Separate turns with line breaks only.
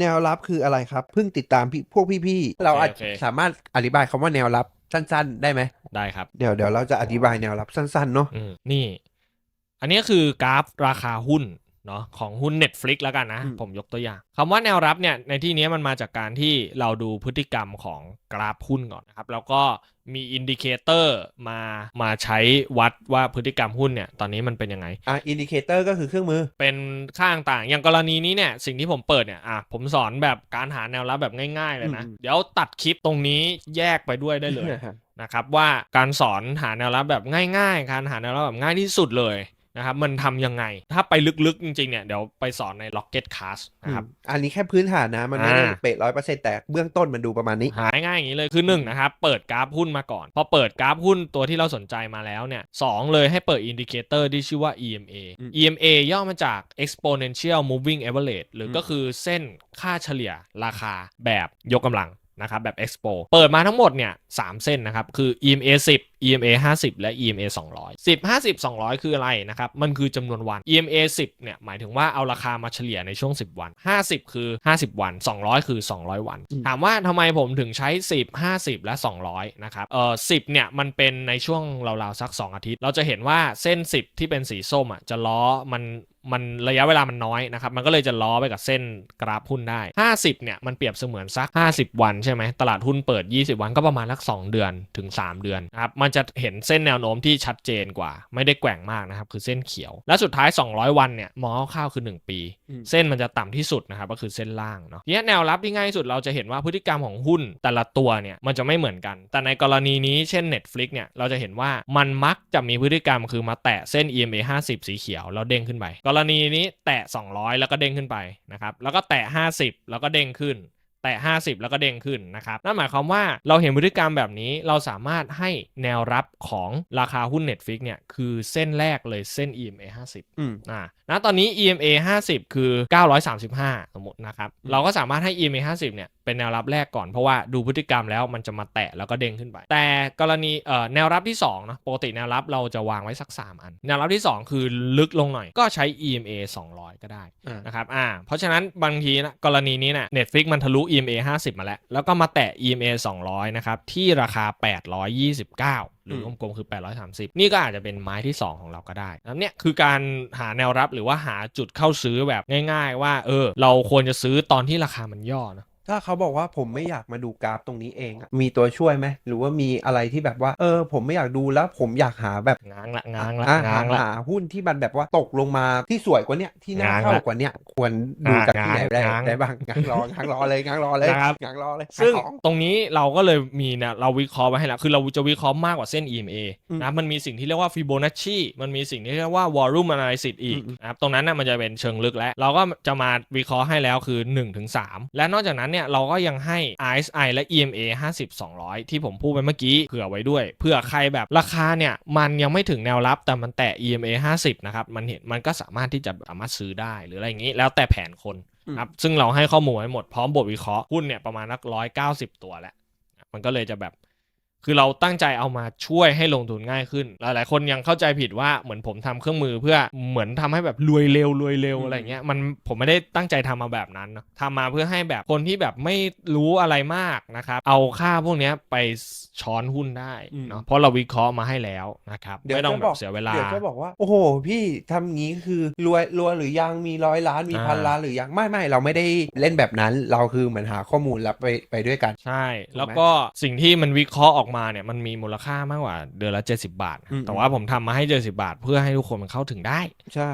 แนวรับคืออะไรครับ เพิ่งติดตามพี่พวกพี่ๆเราอาจ
โอเค
สามารถอธิบายคำว่าแนวรับสั้น ๆ ได้ไหม
ได้ครับ
เดี๋ยวเดี๋ยวเราจะอธิบายแนวรับสั้นๆเนาะ
อืมนี่ อันนี้คือกราฟราคาหุ้น เนาะของหุ้น Netflix แล้วกันนะ
อืม
ผมยกตัวอย่างคำว่าแนวรับเนี่ยในที่นี้มันมาจากการที่เราดูพฤติกรรมของกราฟหุ้นก่อนนะครับ แล้วก็มีอินดิเคเตอร์มามาใช้วัดว่าพฤติกรรมหุ้นเนี่ยตอนนี้มันเป็นยังไง
อะอินดิเคเตอร์ก็คือเครื่องมือ
เป็นค่าต่างๆอย่างกรณีนี้เนี่ยสิ่งที่ผมเปิดเนี่ยอะผมสอนแบบการหาแนวรับแบบง่ายๆเลยนะ
อืม
เดี๋ยวตัดคลิปตรงนี้แยกไปด้วยได้เลยนะครับว่าการสอนหาแนวรับแบบง่าย ๆ การหาแนวรับแบบง่ายที่สุดเลย นะครับมันทำยังไง ถ้าไปลึกๆ จริงๆเนี่ยเดี๋ยวไปสอนใน Rocket Class นะครับ
อืมอันนี้แค่พื้นฐานนะ มันไม่ได้
อ่า
เป๊ะร้อยเปอร์เซ็นต์แต่เบื้องต้นมันดูประมาณนี้
หาง่ายๆอย่างนี้เลยคือ1นงนะครับ เปิดกราฟหุ้นมาก่อน พอเปิดกราฟหุ้นตัวที่เราสนใจมาแล้วเนี่ยสองเลยให้เปิดอินดิเคเตอร์ที่ชื่อว่า EMA
อืม
EMA ย่อมาจาก exponential moving average หรืออ
ม
ก็คือเส้นค่าเฉลี่ยราคาแบบยกกำลัง นะครับแบบ expo เปิดมาทั้งหมดเนี่ยสามเส้นนะครับ คือ EMA 10 EMA 50 และ EMA 200 10 50 200 คืออะไรนะครับ มันคือจำนวนวัน EMA 10เนี่ยหมายถึงว่าเอาราคามาเฉลี่ยในช่วง 10 วัน 50 คือ 50 วัน 200 คือ 200 วัน
อืม
ถามว่าทำไมผมถึงใช้ 10 50 และ 200 นะครับ เออ10เนี่ยมันเป็นในช่วงราวๆสัก 2 อาทิตย์ เราจะเห็นว่าเส้น 10 ที่เป็นสีส้มอะจะล้อมัน มันระยะเวลามันน้อยนะครับ มันก็เลยจะล้อไปกับเส้นกราฟหุ้นได้ 50 เนี่ย มันเปรียบเสมือนสัก 50 วันใช่ไหม ตลาดหุ้นเปิด 20 วันก็ประมาณสัก 2 เดือนถึง 3 เดือนนะครับ มันจะเห็นเส้นแนวโน้มที่ชัดเจนกว่า ไม่ได้แกว่งมากนะครับ คือเส้นเขียว และสุดท้าย 200 วันเนี่ย มองคร่าวๆคือ 1 ปี เส้นมันจะต่ำที่สุดนะครับ ก็คือเส้นล่างเนาะทีนี้แนวรับที่ง่ายที่สุดเราจะเห็นว่าพฤติกรรมของหุ้นแต่ละตัวเนี่ย มันจะไม่เหมือนกัน แต่ในกรณีนี้เช่น Netflix เนี่ย เราจะเห็นว่ามันมักจะมีพฤติกรรมคือมาแตะเส้น EMA 50 สีเขียวแล้วเด้งขึ้นไปกรณีนี้แตะ 200 แล้วก็เด้งขึ้นไปนะครับ แล้วก็แตะ 50 แล้วก็เด้งขึ้น แตะ 50 แล้วก็เด้งขึ้นนะครับนั่นหมายความว่าเราเห็นพฤติกรรมแบบนี้เราสามารถให้แนวรับของราคาหุ้น Netflix เนี่ยคือเส้นแรกเลยเส้น EMA 50
อืม
อ่าณตอนนี้ EMA 50 คือ 935 สมมตินะครับ
อืม
เราก็สามารถให้ EMA 50 เนี่ย เป็นแนวรับแรกก่อนเพราะว่าดูพฤติกรรมแล้วมันจะมาแตะแล้วก็เด้งขึ้นไป แต่กรณีเอ่อแนวรับที่2เนอะปกติแนวรับเราจะวางไว้สัก 3 อัน แนวรับที่ 2 คือลึกลงหน่อย ก็ใช้ EMA 200 ก็ได้
อ่า
นะครับอ่าเพราะฉะนั้นบางทีนะกรณีนี้นะ Netflix มันทะลุ EMA 50 มาแล้ว แล้วก็มาแตะ EMA 200 นะครับที่ราคา 829หรือ
อืม
กลมๆคือ 830 นี่ก็อาจจะเป็นไม้ที่ 2 ของเราก็ได้แล้วเนี่ยคือการหาแนวรับหรือว่าหาจุดเข้าซื้อแบบง่าย ๆ ว่า เออ เราควรจะซื้อตอนที่ราคามันย่อนะ
ถ้าเขาบอกว่าผมไม่อยากมาดูกราฟตรงนี้เองอะมีตัวช่วยไหมหรือว่ามีอะไรที่แบบว่า เออ ผมไม่อยากดูแล้วผมอยากหาแบบ
ง้างละง้างละ
อะ
ง้างละ
หาหุ้นที่มันแบบว่าตกลงมาที่สวยกว่าเนี้ยที่น่า
ง้างละ
เข้ากว่าเนี้ยควรดูจากที่ไหนได้
ง้าง
ได้บ้างง้างรอง้างรอเลยง้างรอเลย
นะครับ
ง้างรอเลย
ซึ่ง
ขายของ
ตรงนี้เราก็เลยมีนะเราวิเคราะห์ไว้ให้แล้วคือเราจะวิเคราะห์มากกว่าเส้น EMA
อืม
นะมันมีสิ่งที่เรียกว่า Fibonacci มันมีสิ่งที่เรียกว่า Volume Analysis อีก
อืม
นะครับตรงนั้นนะมันจะเป็นเชิงลึกแล้ว เราก็จะมาวิเคราะห์ให้แล้วคือ 1-3 และนอกจากนั้นเนี่ยเราก็ยังให้ RSI และ EMA 50 200 ที่ผมพูดไปเมื่อกี้เผื่อไว้ด้วยเผื่อใครแบบราคาเนี่ยมันยังไม่ถึงแนวรับแต่มันแตะ EMA 50นะครับมันเห็นมันก็สามารถที่จะสามารถซื้อได้หรืออะไรอย่างนี้ แล้วแต่แผนคน
อืม
ครับซึ่งเราให้ข้อมูลไว้หมดพร้อมบทวิเคราะห์หุ้นเนี่ยประมาณนักร้อยเก้าสิบตัวแหละมันก็เลยจะแบบ คือเราตั้งใจเอามาช่วยให้ลงทุนง่ายขึ้น หลาย ๆ คนยังเข้าใจผิดว่าเหมือนผมทำเครื่องมือเพื่อเหมือนทำให้แบบรวยเร็วรวยเร็ว
อืม
อะไรเงี้ยมันผมไม่ได้ตั้งใจทำมาแบบนั้นเนอะทำมาเพื่อให้แบบคนที่แบบไม่รู้อะไรมากนะครับเอาค่าพวกเนี้ยไปช้อนหุ้นได้เนาะเพราะเราวิเคราะห์มาให้แล้วนะครับ
เดี๋ยว
ไม่ต้อง
จะ
แบบเสียเวลา
เดี๋ยวจะบอกว่าโอ้โห พี่ทำงี้คือรวยรวยหรือยังมีร้อยล้านมี
อ่า
พันล้านหรือยังไม่ไม่เราไม่ได้เล่นแบบนั้น เราคือเหมือนหาข้อมูลแล้วไปไปด้วยกัน
ใช่
ถูกไหม
แล้วก็สิ่งที่มันวิเคราะห์ออกมาเนี่ยมันมีมูลค่ามากกว่าเดือนละ70บาท
อืม
แต่ว่าผมทำมาให้70บาท เพื่อให้ทุกคนมันเข้าถึงได้
ใช่